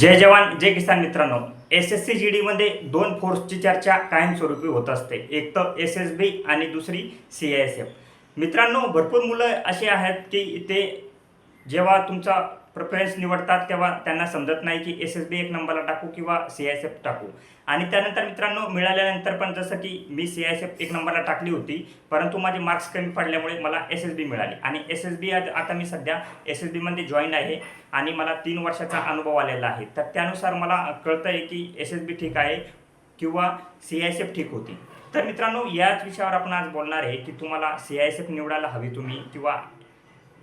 जय जवान जय किसान मित्रांनो. एस एस सी जी डीमध्ये दोन फोर्सची चर्चा कायमस्वरूपी होत असते. एक तर एस एस बी आणि दुसरी सी आय एस एफ मित्रांनो भरपूर मुलं असे आहेत की ते जेव्हा तुमचा प्रेफरन्स निवडतात तेव्हा त्यांना समजत नाही की एस एस बी एक नंबरला टाकू किंवा सी आय एस एफ टाकू. आणि त्यानंतर मित्रांनो मिळाल्यानंतर पण जसं की मी सी आय एस एफ एक नंबरला टाकली होती परंतु माझे मार्क्स कमी पडल्यामुळे मला एस एस बी मिळाली. आणि एस एस बी आता मी सध्या एस एस बीमध्ये जॉईन आहे आणि मला तीन वर्षाचा अनुभव आलेला आहे. तर त्यानुसार मला कळतं आहे की एस एस बी ठीक आहे किंवा सी आय एस एफ ठीक होती. तर मित्रांनो याच विषयावर आपण आज बोलणार आहे की तुम्हाला सी आय एस एफ निवडायला हवी तुम्ही किंवा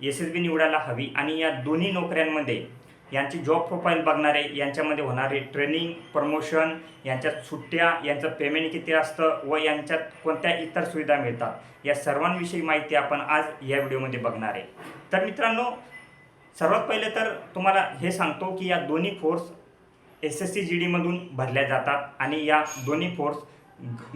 एस एस बी निवडायला हवी आणि या दोन्ही नोकऱ्यांमध्ये यांची जॉब प्रोफाईल बघणारे यांच्यामध्ये होणारे ट्रेनिंग प्रमोशन यांच्यात सुट्ट्या यांचं पेमेंट किती असतं व यांच्यात कोणत्या इतर सुविधा मिळतात या सर्वांविषयी माहिती आपण आज या व्हिडिओमध्ये बघणार आहे. तर मित्रांनो सर्वात पहिले तर तुम्हाला हे सांगतो की या दोन्ही force S S C G डीमधून भरल्या जातात आणि या दोन्ही फोर्स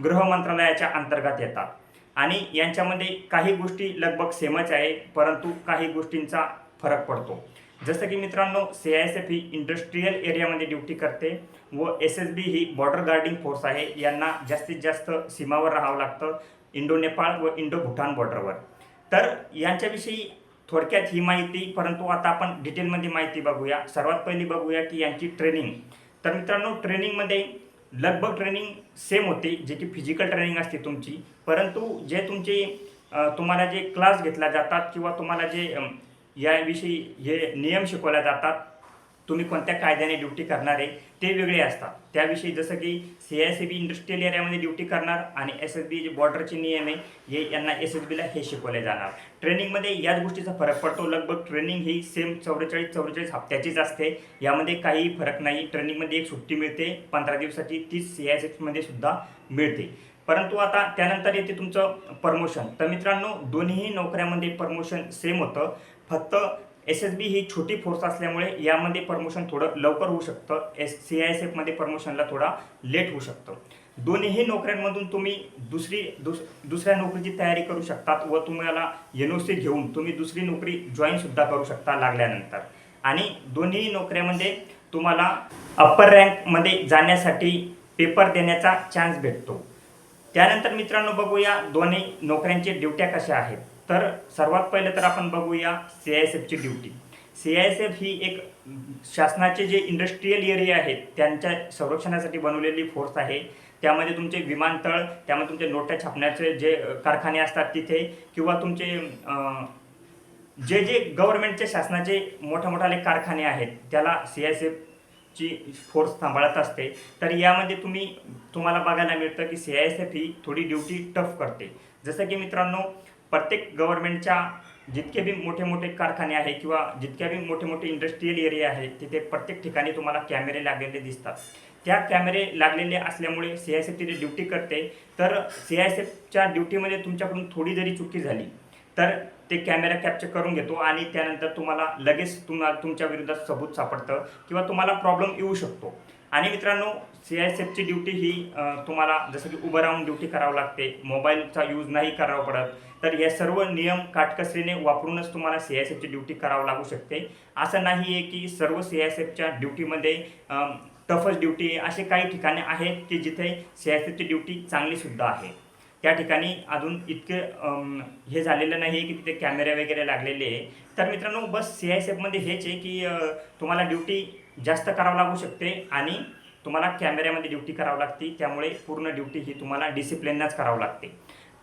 गृह मंत्रालयाच्या अंतर्गत येतात. आणि यांच्यामध्ये काही गोष्टी लगभग सेमच आहे परंतु काही गोष्टींचा फरक पडतो. जसं की मित्रांनो सी आय एस एफ ही इंडस्ट्रीयल एरियामध्ये ड्युटी करते व एस एस बी ही बॉर्डर गार्डिंग फोर्स आहे. यांना जास्तीत जास्त सीमावर राहावं लागतं इंडो नेपाळ व इंडो भूटान बॉर्डरवर तर यांच्याविषयी थोडक्यात ही माहिती परंतु आता आपण डिटेलमध्ये माहिती बघूया. सर्वात पहिली बघूया की यांची ट्रेनिंग तर मित्रांनो ट्रेनिंगमध्ये लगभग ट्रेनिंग सेम होते जे की फिजिकल ट्रेनिंग असते तुमची. परंतु जे तुमचे तुम्हाला जे क्लास घेतला जातात किंवा तुम्हाला जे याविषयी हे नियम शिकवले जातात तुम्ही कोणत्या कायद्याने ड्युटी करणार आहे ते वेगळे असतात. त्याविषयी जसं की C I C B industrial एरियामध्ये ड्युटी करणार आणि एस एस बी जे बॉर्डरचे नियम आहे हे यांना एस एस बीला हे शिकवले जाणार. ट्रेनिंगमध्ये याच गोष्टीचा फरक पडतो. लगभग ट्रेनिंग ही सेम चौवेचाळीस चौवेचाळीस हप्त्याचीच असते. यामध्ये काहीही फरक नाही. ट्रेनिंगमध्ये एक सुट्टी मिळते. पंधरा दिवसाची तीच सी आय एस बीमध्ये सुद्धा मिळते. परंतु आता त्यानंतर येते तुमचं प्रमोशन तर मित्रांनो दोन्ही नोकऱ्यामध्ये प्रमोशन सेम होतं. फक्त एस एस बी ही छोटी फोर्स असल्यामुळे यामध्ये प्रमोशन थोडं लवकर होऊ शकतं. एस सी आय एस एफमध्ये प्रमोशनला थोडा लेट होऊ शकतं. दोन्हीही नोकऱ्यांमधून तुम्ही दुसरी दुस दुसऱ्या नोकरीची तयारी करू शकतात व तुम्हाला एन ओ सी घेऊन तुम्ही दुसरी नोकरी जॉईनसुद्धा करू शकता लागल्यानंतर. आणि दोन्ही नोकऱ्यामध्ये तुम्हाला अप्पर रँकमध्ये जाण्यासाठी पेपर देण्याचा चान्स भेटतो. त्यानंतर मित्रांनो बघूया दोन्ही नोकऱ्यांचे ड्युट्या कशा आहेत. तर सर्वात पहिले तर आपण बघूया C I S एफची duty C I S F ही एक शासनाचे जे इंडस्ट्रीयल एरिया आहेत त्यांच्या संरक्षणासाठी बनवलेली फोर्स आहे. त्यामध्ये तुमचे विमानतळ त्यामध्ये तुमचे नोट्या छापण्याचे जे कारखाने असतात तिथे किंवा तुमचे जे जे गव्हर्नमेंटचे शासनाचे मोठ्या मोठाले कारखाने आहेत त्याला सी आय एफ ची फोर्स सांभाळत असते. तर यामध्ये तुम्ही तुम्हाला बघायला मिळतं की सी आय एस एफ ही थोडी ड्युटी टफ करते. जसं की मित्रांनो प्रत्येक गव्हर्नमेंटच्या जितके बी मोठे मोठे कारखाने आहे किंवा जितक्या बी मोठे मोठे इंडस्ट्रीयल एरिया आहे तिथे प्रत्येक ठिकाणी तुम्हाला कॅमेरे लागलेले दिसतात. त्या कॅमेरे लागलेले असल्यामुळे सी आय एस एफ तिथे ड्युटी करते. तर सी आय एस एफच्या ड्युटीमध्ये तुमच्याकडून थोडी जरी चुकी झाली तर ते कॅमेरा कॅप्चर करून घेतो आणि त्यानंतर तुम्हाला लगेच तुम्हाला तुमच्या विरोधात सबूत सापडतं किंवा तुम्हाला प्रॉब्लेम येऊ शकतो. आणि मित्रांनो सी आय एस एफची ड्युटी ही तुम्हाला जसं की उभं राहून ड्युटी करावं लागते मोबाईलचा यूज नाही करावा पडत तर हे सर्व नियम काटकसरीने वापरूनच तुम्हाला सी आय एस एफची ड्युटी करावं लागू शकते. असं नाही आहे की सर्व सी आय एस एफच्या ड्युटीमध्ये टफच ड्युटी असे काही ठिकाणे आहेत की जिथे सी आय एस एफची ड्युटी चांगलीसुद्धा आहे. त्या ठिकाणी अजून इतके हे झालेलं नाही आहे की तिथे कॅमेरे वगैरे लागलेले आहे. तर मित्रांनो बस सी आय एस एफमध्ये हेच आहे की तुम्हाला ड्युटी जास्त करावं लागू शकते आणि तुम्हाला कॅमेऱ्यामध्ये ड्युटी करावं लागते. त्यामुळे पूर्ण ड्युटी ही तुम्हाला डिसिप्लिनच करावं लागते.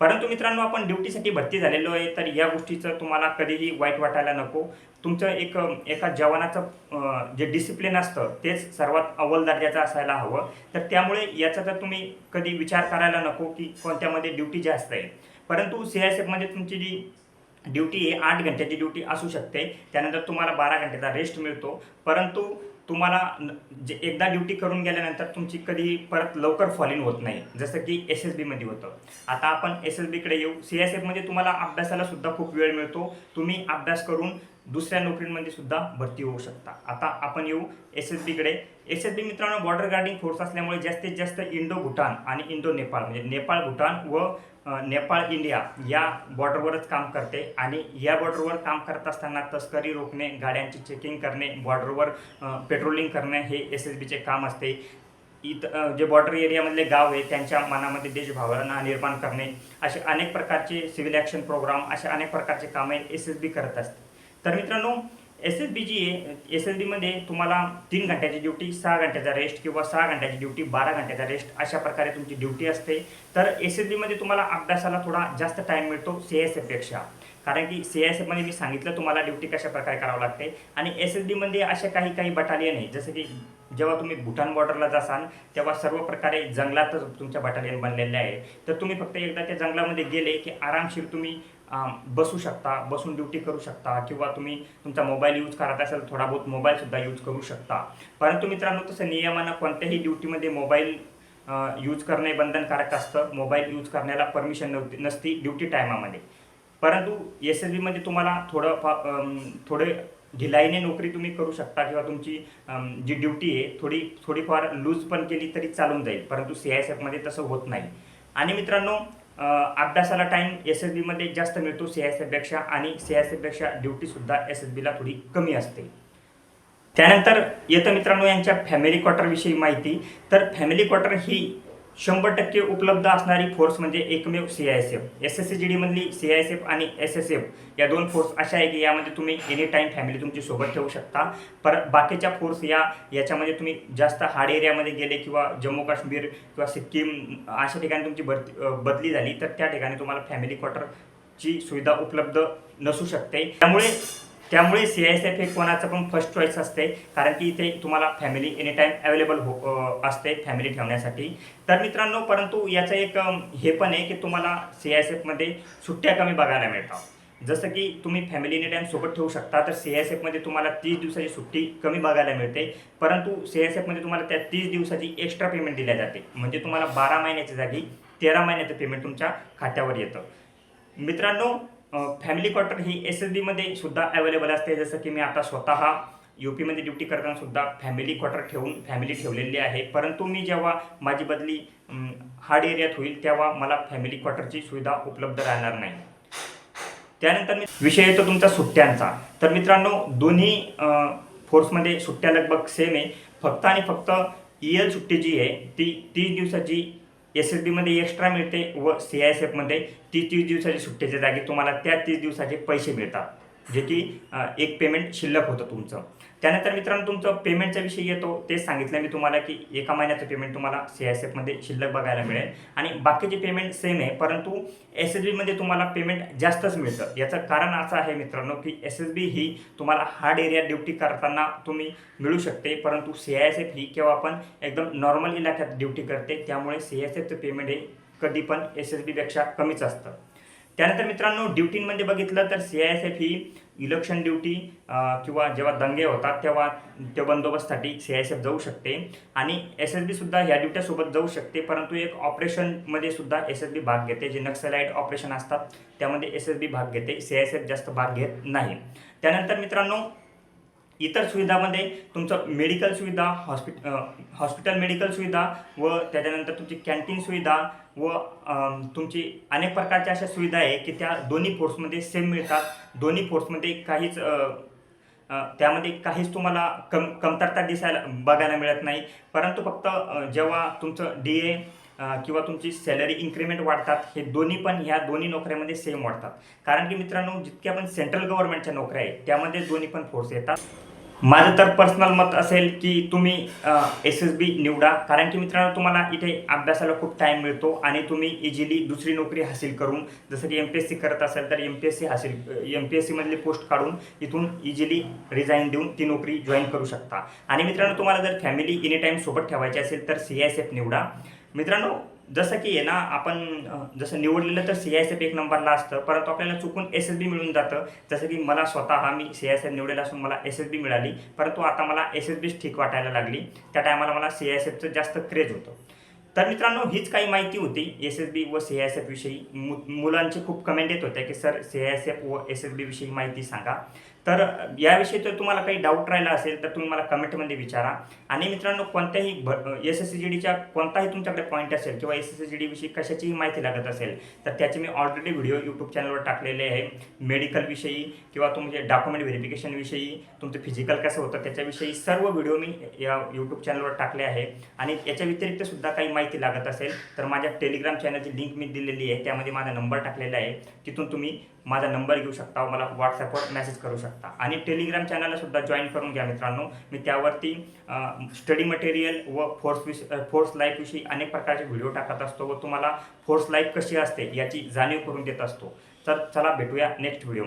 परंतु मित्रांनो आपण ड्युटीसाठी भरती झालेलो आहे तर या गोष्टीचं तुम्हाला कधीही वाईट वाटायला नको. तुमचं एक एका जवानाचं जे डिसिप्लिन असतं तेच सर्वात अव्वल दर्जाचं असायला हवं. तर त्यामुळे याचा तर तुम्ही कधी विचार करायला नको की कोणत्यामध्ये ड्युटी जास्त आहे. परंतु सी आय एस एफमध्ये तुमची जी ड्युटी आहे आठ घंट्याची ड्युटी असू शकते. त्यानंतर तुम्हाला बारा घंट्याचा रेस्ट मिळतो. परंतु तुम्हाला न- जे एकदा ड्युटी करून गेल्यानंतर तुमची कधी परत लवकर फॉलिन होत नाही. जसं की एस एस बीमध्ये होतं. आता आपण एस एस बीकडे येऊ. सी एस एफमध्ये तुम्हाला अभ्यासाला सुद्धा खूप वेळ मिळतो. तुम्ही अभ्यास करून दुसऱ्या नोकरीमध्ये सुद्धा भरती होऊ शकता. आता आपण येऊ एस एस बीकडे एस एस बी मित्रांनो बॉर्डर गार्डिंग फोर्स असल्यामुळे जास्तीत जास्त इंडो भूटान आणि इंडो नेपाळ म्हणजे नेपाळ भूटान व नेपाळ इंडिया या बॉर्डरवरच काम करते आणि या बॉर्डरवर काम करत असताना तस्करी रोखणे गाड्यांची चेकिंग करणे बॉर्डरवर पेट्रोलिंग करणे हे एस एस बीचे काम असते. इथं जे बॉर्डर एरियामधले गाव आहे त्यांच्या मनामध्ये देशभावना निर्माण करणे असे अनेक प्रकारचे सिव्हिल ॲक्शन प्रोग्राम असे अनेक प्रकारचे कामे एस एस बी करत असते. तर मित्रांनो एस एस बी जी आहे एस एस बीमध्ये तुम्हाला तीन घंट्याची ड्युटी सहा घंट्याचा रेस्ट किंवा सहा घंट्याची ड्युटी बारा घंट्याचा रेस्ट अशा प्रकारे तुमची ड्युटी असते. तर एस एस बीमध्ये तुम्हाला अभ्यासाला थोडा जास्त टाईम मिळतो सी एस एफपेक्षा कारण की सी एस एफमध्ये मी सांगितलं तुम्हाला ड्युटी कशा प्रकारे करावं लागते. आणि एस एस बीमध्ये अशा काही काही बटालियन आहे. जसं की जेव्हा तुम्ही भूटान बॉर्डरला जासाल तेव्हा सर्व प्रकारे जंगलातच तुमच्या बटालियन बनलेले आहे. तर तुम्ही फक्त एकदा त्या जंगलामध्ये गेले की आरामशीर तुम्ही बसू शकता बसून ड्युटी करू शकता किंवा तुम्ही तुमचा मोबाईल यूज करत असेल थोडा बहुत मोबाईलसुद्धा यूज करू शकता. परंतु मित्रांनो तसं नियमानं कोणत्याही ड्युटीमध्ये मोबाईल यूज करणे बंधनकारक असतं. मोबाईल यूज करण्याला परमिशन नव्हती नसती ड्युटी टायमामध्ये. परंतु एस एस बीमध्ये तुम्हाला थोडं फा थोडे ढिलाईने नोकरी तुम्ही करू शकता किंवा तुमची जी ड्युटी आहे थोडी थोडीफार लूज पण केली तरी चालून जाईल. परंतु सी आय एस एफमध्ये तसं होत नाही. आणि मित्रांनो अभ्यासाला टाईम एस एस बीमध्ये जास्त मिळतो सी आय एस एफपेक्षा आणि सी आय एस एफपेक्षा ड्युटीसुद्धा एस एस बीला थोडी कमी असते. त्यानंतर येतं मित्रांनो यांच्या फॅमिली क्वार्टरविषयी माहिती. तर फॅमिली क्वार्टर ही शंभर टक्के उपलब्ध असणारी फोर्स म्हणजे एकमेव C I S F S S C G डीमधली C I S F आणि एस एस एफ या दोन फोर्स अशा आहे की यामध्ये तुम्ही एनी टाईम फॅमिली तुमची सोबत ठेवू शकता. पर बाकीच्या फोर्स या याच्यामध्ये तुम्ही जास्त हार्ड एरियामध्ये गेले किंवा जम्मू काश्मीर किंवा सिक्कीम अशा ठिकाणी तुमची भरती बदली झाली तर त्या ठिकाणी तुम्हाला फॅमिली क्वार्टरची सुविधा उपलब्ध नसू शकते. त्यामुळे त्यामुळे सी एस एफ हे कोणाचं पण फर्स्ट चॉईस असते कारण की इथे तुम्हाला फॅमिली एनी टाईम अवेलेबल हो असते फॅमिली ठेवण्यासाठी. तर मित्रांनो परंतु याचं एक हे पण आहे की तुम्हाला सी एस एफमध्ये सुट्ट्या कमी बघायला मिळतात. जसं की तुम्ही फॅमिली एनी टाईम सोबत ठेवू शकता तर सी एस एफमध्ये तुम्हाला तीस दिवसाची सुट्टी कमी बघायला मिळते. परंतु सी एस एफमध्ये तुम्हाला त्या तीस दिवसाची एक्स्ट्रा पेमेंट दिल्या जाते. म्हणजे तुम्हाला बारा महिन्याच्या जागी तेरा महिन्याचं पेमेंट तुमच्या खात्यावर येतं. मित्रांनो फॅमिली क्वार्टर ही एस एस बीमध्ये सुद्धा अवेलेबल असते. जसं की मी आता स्वतः यू पीमध्ये ड्युटी करताना सुद्धा फॅमिली क्वार्टर ठेवून फॅमिली ठेवलेली आहे. परंतु मी जेव्हा माझी बदली हार्ड एरियात होईल तेव्हा मला फॅमिली क्वार्टरची सुविधा उपलब्ध राहणार नाही. त्यानंतर मी विषय येतो तुमचा सुट्ट्यांचा. तर मित्रांनो दोन्ही फोर्समध्ये सुट्ट्या लगभग सेम आहे. फक्त आणि फक्त ई एल सुट्टी जी आहे ती तीस दिवसाची एस एस बीमध्ये एक्स्ट्रा मिळते व सी आय एस एफमध्ये तीस तीस दिवसाच्या सुट्टीच्या जागी तुम्हाला त्या तीस दिवसाचे पैसे मिळतात. जे की एक पेमेंट शिल्लक होतं तुमचं. त्यानंतर मित्रांनो तुमचं पेमेंटच्या विषयी येतो. तेच सांगितलं मी तुम्हाला की एका महिन्याचं पेमेंट तुम्हाला सी आय एस एफमध्ये शिल्लक बघायला मिळेल. आणि बाकीचे पेमेंट सेम आहे परंतु एस एस बीमध्ये तुम्हाला पेमेंट जास्तच मिळतं. याचं कारण असं आहे मित्रांनो की एस एस बी ही तुम्हाला हार्ड एरिया ड्युटी करताना तुम्ही मिळू शकते परंतु सी आय एस एफ ही केव्हा आपण एकदम नॉर्मल इलाक्यात ड्युटी करते त्यामुळे सी एस एफचं पेमेंट हे कधी पण एस एस बीपेक्षा कमीच असतं. त्यानंतर मित्रांनो ड्युटींमध्ये बघितलं तर सी आय एस एफ ही इलेक्शन ड्युटी किंवा जेव्हा दंगे होतात तेव्हा त्या बंदोबस्तसाठी सी आय एस एफ जाऊ शकते. आणि एस एस बीसुद्धा ह्या ड्युट्यासोबत जाऊ शकते परंतु एक ऑपरेशनमध्ये सुद्धा एस एस बी भाग घेते. जे नक्सलाईट ऑपरेशन असतात त्यामध्ये एस एस बी भाग घेते. सी आय एस एफ जास्त भाग घेत नाही. त्यानंतर मित्रांनो इतर सुविधामध्ये तुमचं मेडिकल सुविधा हॉस्पिट हॉस्पिटल मेडिकल सुविधा व त्याच्यानंतर तुमची कॅन्टीन सुविधा व तुमची अनेक प्रकारच्या अशा सुविधा आहे की त्या दोन्ही फोर्समध्ये सेम मिळतात. दोन्ही फोर्समध्ये काहीच त्यामध्ये काहीच तुम्हाला कम कमतरता दिसायला बघायला मिळत नाही. परंतु फक्त जेव्हा तुमचं डी ए किंवा तुमची सॅलरी इन्क्रीमेंट वाढतात हे दोन्ही पण ह्या दोन्ही नोकऱ्यामध्ये सेम वाढतात. कारण की मित्रांनो जितक्या पण सेंट्रल गव्हर्नमेंटच्या नोकऱ्या आहेत त्यामध्ये दोन्ही पण फोर्स येतात. माझं तर पर्सनल मत असेल की तुम्ही एस एस बी निवडा. कारण की मित्रांनो तुम्हाला इथे अभ्यासाला खूप टाईम मिळतो आणि तुम्ही इझिली दुसरी नोकरी हासिल करून जसं की एम पी एस सी करत असेल तर एम पी एस सी हासिल एम पी एस सीमधली पोस्ट काढून इथून इझिली रिझाईन देऊन ती नोकरी जॉईन करू शकता. आणि मित्रांनो तुम्हाला जर फॅमिली एनी टाईम सोबत ठेवायची असेल तर सी एस एफ निवडा. मित्रांनो जसं की आहे ना आपण जसं निवडलेलं तर सी एस एफ एक नंबरला असतं परंतु आपल्याला चुकून एस एस बी मिळून जातं. जसं की मला स्वतः मी सी एस एफ निवडेल असून मला एस एस बी मिळाली परंतु आता मला एस एस बीच ठीक वाटायला लागली. त्या टायमाला मला सी एस एफचं जास्त क्रेज होतं. तर मित्रांनो हीच काही माहिती होती एस एस बी व सी एस एफ विषयी. मु मुलांचे खूप कमेंट येत होते की सर सी एस एफ व एस एस बी विषयी माहिती सांगा. तर याविषयी जर तुम्हाला काही डाऊट राहिला असेल तर तुम्ही मला कमेंटमध्ये विचारा. आणि मित्रांनो कोणत्याही भ एस एस सी जी डीच्या कोणताही तुमच्याकडे पॉईंट असेल किंवा एस एस सी जी डीविषयी कशाचीही माहिती लागत असेल तर त्याचे मी ऑलरेडी व्हिडिओ यूट्यूब चॅनलवर टाकलेले आहे. मेडिकलविषयी किंवा तुमचे डॉक्युमेंट व्हेरिफिकेशनविषयी तुमचं फिजिकल कसं होतं त्याच्याविषयी सर्व व्हिडिओ मी या यूट्यूब चॅनलवर टाकले आहे. आणि याच्या व्यतिरिक्त सुद्धा काही माहिती लागत असेल तर माझ्या टेलिग्राम चॅनलची लिंक मी दिलेली आहे. त्यामध्ये माझा नंबर टाकलेला आहे. तिथून तुम्ही माझा नंबर घेऊ शकता. मला व्हॉट्सॲपवर मेसेज करू शकता. शकता. आणि टेलिग्राम चॅनलला सुद्धा जॉईन करून घ्या मित्रांनो. मी त्यावरती स्टडी मटेरियल व फोर्स विष फोर्स लाईफविषयी अनेक प्रकारचे व्हिडिओ टाकत असतो व तुम्हाला फोर्स लाईफ कशी असते याची जाणीव करून देत असतो. तर चला भेटूया नेक्स्ट व्हिडिओ